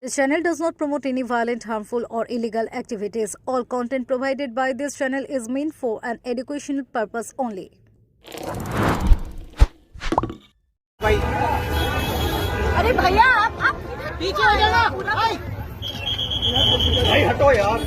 This channel does not promote any violent, harmful, or illegal activities. All content provided by this channel is meant for an educational purpose only. अरे भैया आप आप पीछे हो जाना भाई भाई हटो यार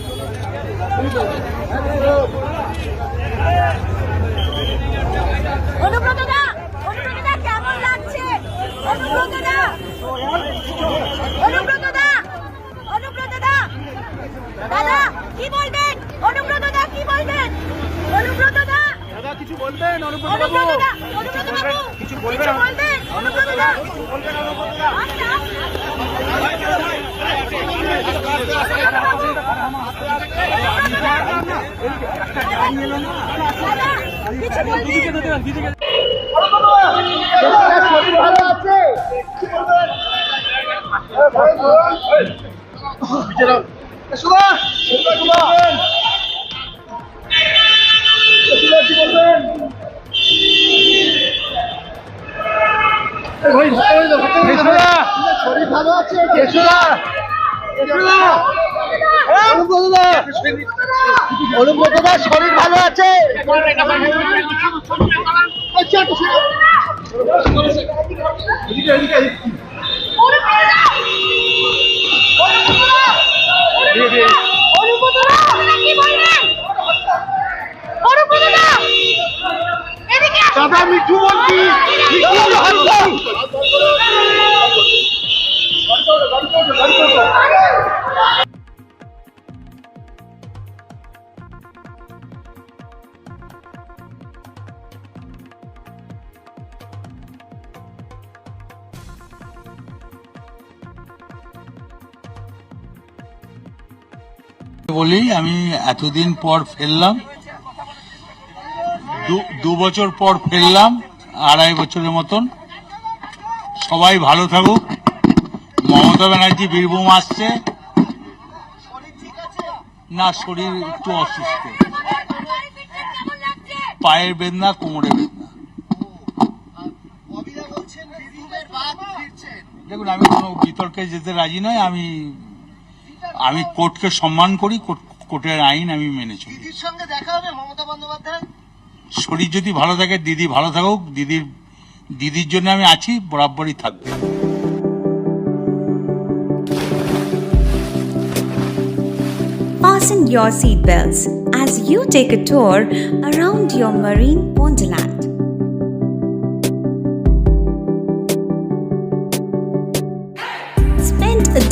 কিছু বলবেন অনুব্রত বাবু? কিছু বলবেন? অনুব্রত দা বলবেন অনুব্রত দা? আচ্ছা, অনুব্রতদা শরীর ভালো আছে? দাদা মিঠু বলছি। বলি আমি এতদিন পর ফেললাম। দু- বছর পর ফেললাম, আড়াই বছরের মতন। সবাই ভালো থাকুক। মমতা ব্যানার্জি বীরভূম আসছে। না, শরীর একটু অসুস্থ। পায়ের বেদনা কোমরে বেদনা। দেখুন, আমি কোনো বিতর্কে যেতে রাজি নয় আমি আমি কোর্টকে সম্মান করি কোর্টের আইন আমি মেনে চলি। দিদির সঙ্গে দেখা হবে মমতা বন্দ্যোপাধ্যায়? শরীর যদি ভালো থাকে দিদি ভালো থাকুক দিদির দিদির জন্য আমি আছি বরাবরই থাকবে। Fasten your seatbelts as you take a tour around your marine wonderland.